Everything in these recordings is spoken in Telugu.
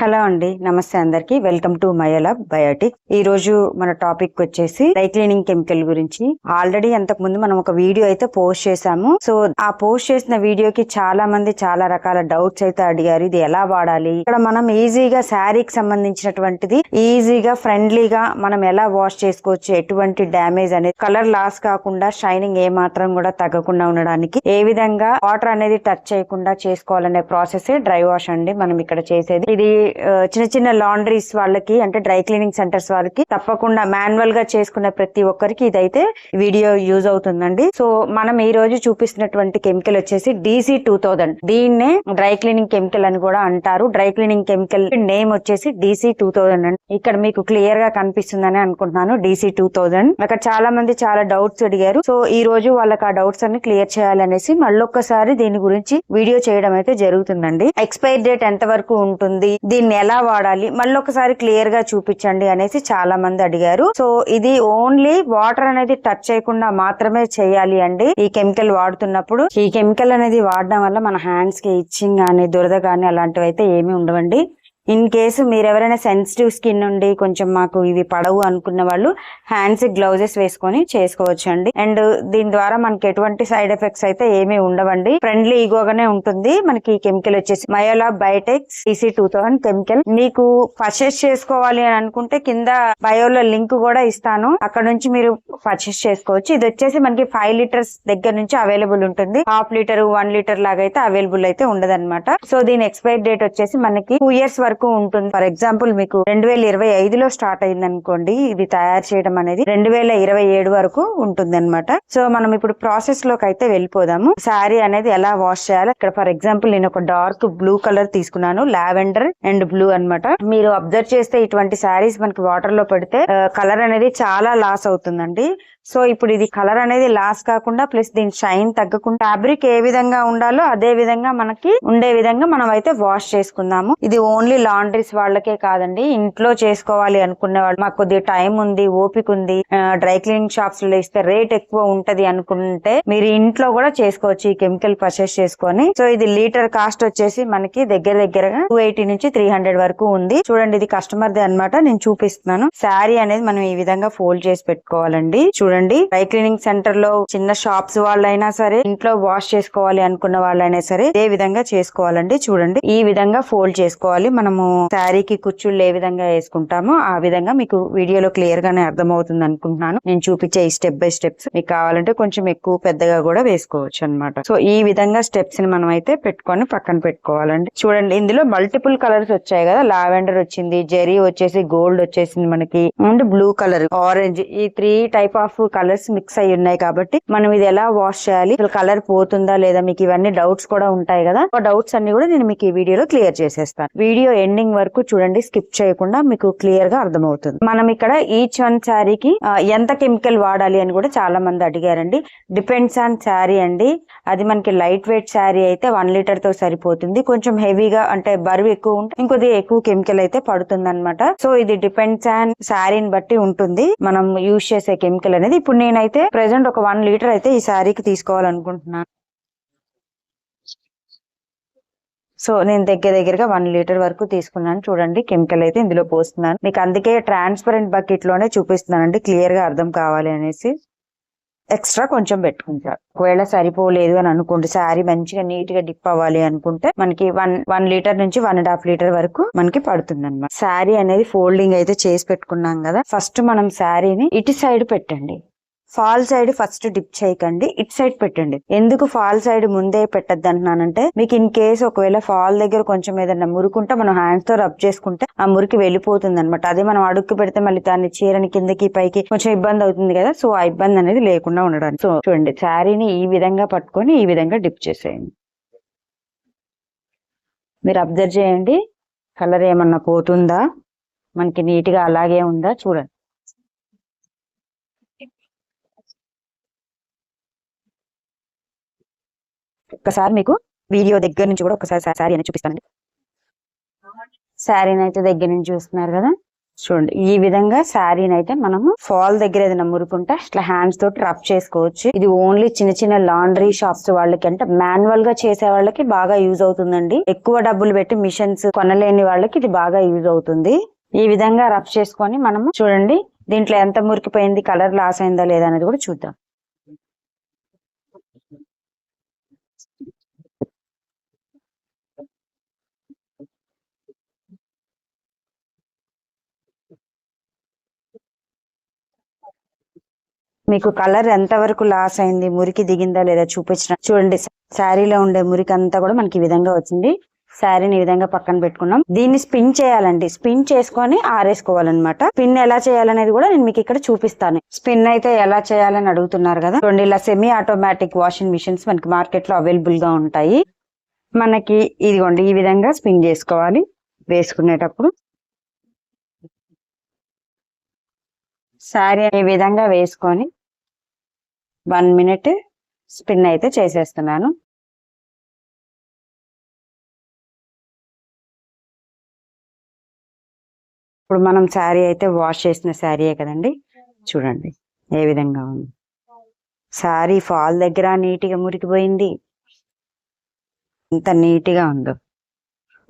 హలో అండి నమస్తే అందరికి. Welcome to Mayolab Biotic. ఈ రోజు మన టాపిక్ వచ్చేసి డ్రై క్లీనింగ్ కెమికల్ గురించి. ఆల్రెడీ అంతకు ముందు మనం ఒక వీడియో అయితే పోస్ట్ చేసాము సో ఆ పోస్ట్ చేసిన వీడియోకి చాలా మంది చాలా రకాల డౌట్స్ అయితే అడిగారు. ఇది ఎలా వాడాలి? ఇక్కడ మనం ఈజీగా శారీకి సంబంధించినటువంటిది ఈజీగా ఫ్రెండ్లీగా మనం ఎలా వాష్ చేసుకోవచ్చు? ఎటువంటి డ్యామేజ్ అనేది కలర్ లాస్ కాకుండా షైనింగ్ ఏ మాత్రం కూడా తగ్గకుండా ఉండడానికి ఏ విధంగా వాటర్ అనేది టచ్ చేయకుండా చేసుకోవాలనే ప్రాసెస్ డ్రై వాష్ అండి మనం ఇక్కడ చేసేది. ఇది చిన్న చిన్న లాండ్రీస్ వాళ్ళకి అంటే డ్రై క్లీనింగ్ సెంటర్స్ వాళ్ళకి తప్పకుండా మాన్యువల్గా చేసుకున్న ప్రతి ఒక్కరికి ఇదైతే వీడియో యూజ్ అవుతుందండి. సో మనం ఈ రోజు చూపిస్తున్నటువంటి కెమికల్ వచ్చేసి డీసీ టూ థౌసండ్ దీన్నే డ్రై క్లీనింగ్ కెమికల్ అని కూడా అంటారు. డ్రై క్లీనింగ్ కెమికల్ నేమ్ వచ్చేసి డీసీ టూ థౌసండ్ అండి. ఇక్కడ మీకు క్లియర్గా కనిపిస్తుందని అనుకుంటున్నాను డీసీ టూ థౌసండ్ అక్కడ చాలా మంది చాలా డౌట్స్ అడిగారు. సో ఈ రోజు వాళ్ళకి ఆ డౌట్స్ అన్ని క్లియర్ చేయాలనేసి మళ్ళొక్కసారి దీని గురించి వీడియో చేయడం అయితే జరుగుతుందండి. ఎక్స్పైర్ డేట్ ఎంత వరకు ఉంటుంది? దీన్ని ఎలా వాడాలి? మళ్ళీ ఒకసారి క్లియర్గా చూపించండి అనేసి చాలా మంది అడిగారు. సో ఇది ఓన్లీ వాటర్ అనేది టచ్ చేయకుండా మాత్రమే చేయాలి అండి. ఈ కెమికల్ వాడుతున్నప్పుడు ఈ కెమికల్ అనేది వాడడం వల్ల మన హ్యాండ్స్కి ఇచ్చింగ్ కానీ దురద కానీ అలాంటివి అయితే ఏమి ఉండవండి. ఇన్ కేసు మీరు ఎవరైనా సెన్సిటివ్ స్కిన్ ఉండి కొంచెం మాకు ఇవి పడవు అనుకున్న వాళ్ళు హ్యాండ్స్ గ్లౌజెస్ వేసుకొని చేసుకోవచ్చు అండి అండ్ దీని ద్వారా మనకి ఎటువంటి సైడ్ ఎఫెక్ట్స్ అయితే ఏమీ ఉండవండి. ఫ్రెండ్లీ ఈగోగానే ఉంటుంది. మనకి కెమికల్ వచ్చేసి మయోలా biotechs EC two thousand chemical మీకు పర్చేస్ చేసుకోవాలి అని అనుకుంటే కింద బయోలో లింక్ కూడా ఇస్తాను. అక్కడ నుంచి మీరు పర్చేస్ చేసుకోవచ్చు. ఇది వచ్చేసి మనకి ఫైవ్ లీటర్స్ దగ్గర నుంచి అవైలబుల్ ఉంటుంది. హాఫ్ లీటర్ వన్ లీటర్ లాగా అయితే అవైలబుల్ అయితే ఉండదన్నమాట. సో దీని ఎక్స్పైరీ డేట్ వచ్చేసి మనకి టూ ఇయర్స్ వరకు ఉంటుంది. ఫర్ ఎగ్జాంపుల్ మీకు రెండు వేల ఇరవై ఐదులో స్టార్ట్ అయింది అనుకోండి ఇది తయారు చేయడం అనేది రెండు వేల ఇరవై ఏడు వరకు ఉంటుంది అనమాట సో మనం ఇప్పుడు ప్రాసెస్లోకి అయితే వెళ్ళిపోదాము. శారీ అనేది ఎలా వాష్ చేయాలి. ఇక్కడ ఫర్ ఎగ్జాంపుల్ నేను ఒక డార్క్ బ్లూ కలర్ తీసుకున్నాను లావెండర్ అండ్ బ్లూ అన్నమాట. మీరు అబ్జర్వ్ చేస్తే ఇటువంటి శారీస్ మనకి వాటర్లో పెడితే కలర్ uh, అనేది చాలా లాస్ అవుతుందండి. సో ఇప్పుడు ఇది కలర్ అనేది లాస్ కాకుండా ప్లస్ దీని షైన్ తగ్గకుండా ఫ్యాబ్రిక్ ఏ విధంగా ఉండాలో అదే విధంగా మనకి ఉండే విధంగా మనం అయితే వాష్ చేసుకుందాము. ఇది ఓన్లీ లాండ్రీస్ వాళ్ళకే కాదండి ఇంట్లో చేసుకోవాలి అనుకునే వాళ్ళు. మాకు కొద్దిగా టైం ఉంది ఓపిక ఉంది డ్రై క్లీనింగ్ షాప్స్లో ఇస్తే రేట్ ఎక్కువ ఉంటది అనుకుంటే మీరు ఇంట్లో కూడా చేసుకోవచ్చు ఈ కెమికల్ పర్చేస్ చేసుకొని. సో ఇది లీటర్ కాస్ట్ వచ్చేసి మనకి దగ్గర దగ్గరగా టూ ఎయిటీ నుంచి త్రీ హండ్రెడ్ వరకు ఉంది. చూడండి ఇది కస్టమర్ ది అనమాట నేను చూపిస్తున్నాను. శారీ అనేది మనం ఈ విధంగా ఫోల్డ్ చేసి పెట్టుకోవాలండి. చూడండి. డ్రై క్లీనింగ్ సెంటర్లో చిన్న షాప్స్ వాళ్ళైనా సరే ఇంట్లో వాష్ చేసుకోవాలి అనుకున్న వాళ్ళైనా సరే ఏ విధంగా చేసుకోవాలండి. చూడండి. ఈ విధంగా ఫోల్డ్ చేసుకోవాలి. మనము శారీకి కుచ్చుళ్ళు ఏ విధంగా వేసుకుంటామో ఆ విధంగా మీకు వీడియోలో క్లియర్ గానే అర్థమవుతుంది అనుకుంటున్నాను. నేను చూపించే ఈ స్టెప్ బై స్టెప్స్ మీకు కావాలంటే కొంచెం ఎక్కువ పెద్దగా కూడా వేసుకోవచ్చు అన్నమాట. సో ఈ విధంగా స్టెప్స్ని మనం అయితే పెట్టుకొని పక్కన పెట్టుకోవాలండి. చూడండి. ఇందులో మల్టిపుల్ కలర్స్ వచ్చాయి కదా. లావెండర్ వచ్చింది జెరీ వచ్చేసి గోల్డ్ వచ్చేసింది మనకి అండ్ బ్లూ కలర్ ఆరెంజ్. ఈ three type of colours mix అయి ఉన్నాయి కాబట్టి మనం ఇది ఎలా వాష్ చేయాలి? కలర్ పోతుందా లేదా? మీకు ఇవన్నీ డౌట్స్ కూడా ఉంటాయి కదా? ఆ డౌట్స్ అన్ని కూడా నేను మీకు ఈ వీడియోలో క్లియర్ చేసేస్తాను. వీడియో ఎండింగ్ వరకు చూడండి స్కిప్ చేయకుండా మీకు క్లియర్గా అర్థమవుతుంది. మనం ఇక్కడ ఈచ్ వన్ శారీకి ఎంత కెమికల్ వాడాలి అని కూడా చాలా మంది అడిగారండి. డిపెండ్స్ ఆన్ శారీ అండి. అది మనకి లైట్ వెయిట్ శారీ అయితే వన్ లీటర్తో సరిపోతుంది. కొంచెం హెవీగా అంటే బరువు ఎక్కువ ఉంటే ఇంకొద్ది ఎక్కువ కెమికల్ అయితే పడుతుంది అనమాట సో ఇది డిపెండ్స్ ఆన్ శారీని బట్టి ఉంటుంది. మనం యూజ్ చేసే కెమికల్ అనేది ఇప్పుడు నేనైతే ప్రెసెంట్ ఒక వన్ లీటర్ అయితే ఈ శారీకి తీసుకోవాలనుకుంటున్నాను. సో నేను దగ్గర దగ్గరగా వన్ లీటర్ వరకు తీసుకున్నాను. చూడండి కెమికల్ అయితే ఇందులో పోస్తున్నాను. మీకు అందుకే ట్రాన్స్పరెంట్ బకెట్లోనే చూపిస్తున్నానండి. క్లియర్గా అర్థం కావాలి అనేసి. ఎక్స్ట్రా కొంచెం పెట్టుకుంటారు ఒకవేళ సరిపోలేదు అని అనుకుంటే శారీ మంచిగా నీట్గా డిప్ అవ్వాలి అనుకుంటే మనకి వన్ వన్ లీటర్ నుంచి వన్ అండ్ హాఫ్ లీటర్ వరకు మనకి పడుతుంది అనమాట శారీ అనేది ఫోల్డింగ్ అయితే చేసి పెట్టుకున్నాం కదా. ఫస్ట్ మనం శారీని ఇటు సైడ్ పెట్టండి. ఫాల్ సైడ్ ఫస్ట్ డిప్ చేయకండి ఇట్ సైడ్ పెట్టండి. ఎందుకు ఫాల్ సైడ్ ముందే పెట్టద్దు అంటున్నానంటే మీకు ఇన్ కేస్ ఒకవేళ ఫాల్ దగ్గర కొంచెం ఏదైనా మురుకుంటే మనం హ్యాండ్స్తో రబ్ చేసుకుంటే ఆ మురికి వెళ్ళిపోతుంది అనమాట అదే మనం అడుక్కు పెడితే మళ్ళీ దాన్ని చీరని కిందకి పైకి కొంచెం ఇబ్బంది అవుతుంది కదా సో ఆ ఇబ్బంది అనేది లేకుండా ఉండడానికి. సో చూడండి శారీని ఈ విధంగా పట్టుకొని ఈ విధంగా డిప్ చేసేయండి. మీరు అబ్జర్వ్ చేయండి కలర్ ఏమన్నా పోతుందా? మనకి నీట్గా అలాగే ఉందా? చూడండి. ఒక్కసారి మీకు వీడియో దగ్గర నుంచి కూడా ఒకసారి శారీ అనేది చూపిస్తానండి. శారీని అయితే దగ్గర నుంచి చూస్తున్నారు కదా? చూడండి ఈ విధంగా శారీని అయితే మనము ఫాల్ దగ్గర ఏదైనా మురుకుంటే ఇట్లా హ్యాండ్స్ తోటి రబ్ చేసుకోవచ్చు. ఇది ఓన్లీ చిన్న చిన్న లాండ్రీ షాప్స్ వాళ్ళకి అంటే మాన్యువల్గా చేసే వాళ్ళకి బాగా యూజ్ అవుతుందండి. ఎక్కువ డబ్బులు పెట్టి మిషన్స్ కొనలేని వాళ్ళకి ఇది బాగా యూజ్ అవుతుంది. ఈ విధంగా రబ్ చేసుకొని మనము చూడండి దీంట్లో ఎంత మురికిపోయింది కలర్ లాస్ అయిందా లేదా అనేది కూడా చూద్దాం. మీకు కలర్ ఎంత వరకు లాస్ అయింది? మురికి దిగిందా లేదా చూపించిన చూడండి. శారీలో ఉండే మురికి అంతా కూడా మనకి ఈ విధంగా వచ్చింది. శారీని ఈ విధంగా పక్కన పెట్టుకున్నాం. దీన్ని స్పిన్ చేయాలండి. స్పిన్ చేసుకొని ఆరేసుకోవాలన్నమాట. స్పిన్ ఎలా చేయాలనేది కూడా నేను మీకు ఇక్కడ చూపిస్తాను. స్పిన్ అయితే ఎలా చేయాలని అడుగుతున్నారు కదా? చూడండి ఇలా సెమీ ఆటోమేటిక్ వాషింగ్ మిషన్స్ మనకి మార్కెట్లో అవైలబుల్గా ఉంటాయి. మనకి ఇదిగోండి ఈ విధంగా స్పిన్ చేసుకోవాలి. వేసుకునేటప్పుడు శారీ ఈ విధంగా వేసుకొని వన్ మినిట్ స్పిన్ అయితే చేసేస్తున్నాను. ఇప్పుడు మనం శారీ అయితే వాష్ చేసిన శారీయే కదండి. చూడండి ఏ విధంగా ఉంది. శారీ ఫాల్ దగ్గర నీట్గా మురికిపోయింది. ఎంత నీట్గా ఉందో.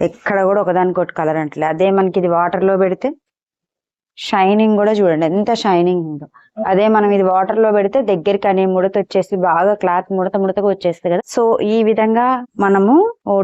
ఎక్కడ కూడా ఒకదానికొకటి కలర్ అంటలే. అదే మనకి ఇది వాటర్లో పెడితే షైనింగ్ కూడా చూడండి ఎంత షైనింగ్ ఉందో. అదే మనం ఇది వాటర్లో పెడితే దగ్గరికి అనే ముడత వచ్చేసి బాగా క్లాత్ ముడత ముడతగా వచ్చేస్తుంది కదా. సో ఈ విధంగా మనము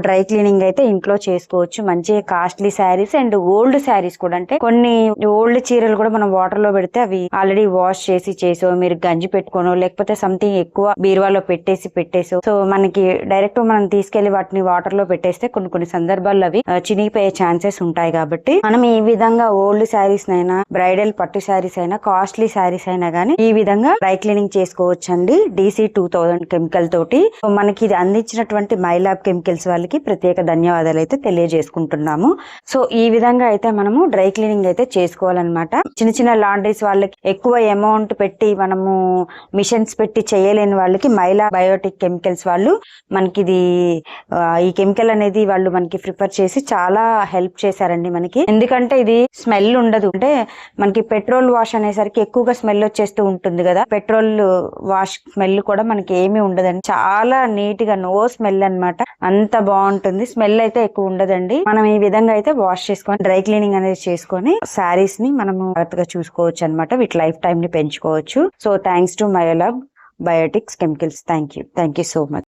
డ్రై క్లీనింగ్ అయితే ఇంట్లో చేసుకోవచ్చు. మంచి costly saris and old saris కూడా. అంటే కొన్ని ఓల్డ్ చీరలు కూడా మనం వాటర్లో పెడితే అవి ఆల్రెడీ వాష్ చేసి చేసో మీరు గంజి పెట్టుకోనో లేకపోతే సంథింగ్ ఎక్కువ బీరువాలో పెట్టేసి పెట్టేసో. సో మనకి డైరెక్ట్ మనం తీసుకెళ్ళి వాటిని వాటర్లో పెట్టేస్తే కొన్ని కొన్ని సందర్భాల్లో అవి చినిగిపోయే ఛాన్సెస్ ఉంటాయి కాబట్టి మనం ఈ విధంగా ఓల్డ్ శారీస్ అయినా బ్రైడల్ పట్టు శారీస్ అయినా కాస్ట్లీ శారీస్ అయినా గానీ ఈ విధంగా డ్రై క్లీనింగ్ చేసుకోవచ్చు అండి డీసీ టూ థౌజండ్ కెమికల్ తోటి. సో మనకి ఇది అందించినటువంటి మైలాబ్ కెమికల్స్ వాళ్ళకి ప్రత్యేక ధన్యవాదాలు అయితే తెలియజేసుకుంటున్నాము. సో ఈ విధంగా అయితే మనము డ్రై క్లీనింగ్ అయితే చేసుకోవాలన్నమాట. చిన్న చిన్న లాండ్రీస్ వాళ్ళకి ఎక్కువ అమౌంట్ పెట్టి మనము మిషన్స్ పెట్టి చేయలేని వాళ్ళకి మైలా బయోటిక్ కెమికల్స్ వాళ్ళు మనకి ఇది ఈ కెమికల్ అనేది వాళ్ళు మనకి ప్రిఫర్ చేసి చాలా హెల్ప్ చేశారండి మనకి. ఎందుకంటే ఇది స్మెల్ ఉండదు. అంటే మనకి పెట్రోల్ వాష్ అనేసరికి ఎక్కువగా స్మెల్ వచ్చేస్తూ ఉంటుంది కదా. పెట్రోల్ వాష్ స్మెల్ కూడా మనకి ఏమీ ఉండదండి. చాలా నీట్గా నో స్మెల్ అన్నమాట. అంత బాగుంటుంది. స్మెల్ అయితే ఎక్కువ ఉండదండి. మనం ఈ విధంగా అయితే వాష్ చేసుకొని డ్రై క్లీనింగ్ అనేది చేసుకొని శారీస్ని మనము జాగ్రత్తగా చూసుకోవచ్చు అనమాట వీటి లైఫ్ టైం ని పెంచుకోవచ్చు. So thanks to Mayolab Biotics chemicals. Thank you. Thank you so much.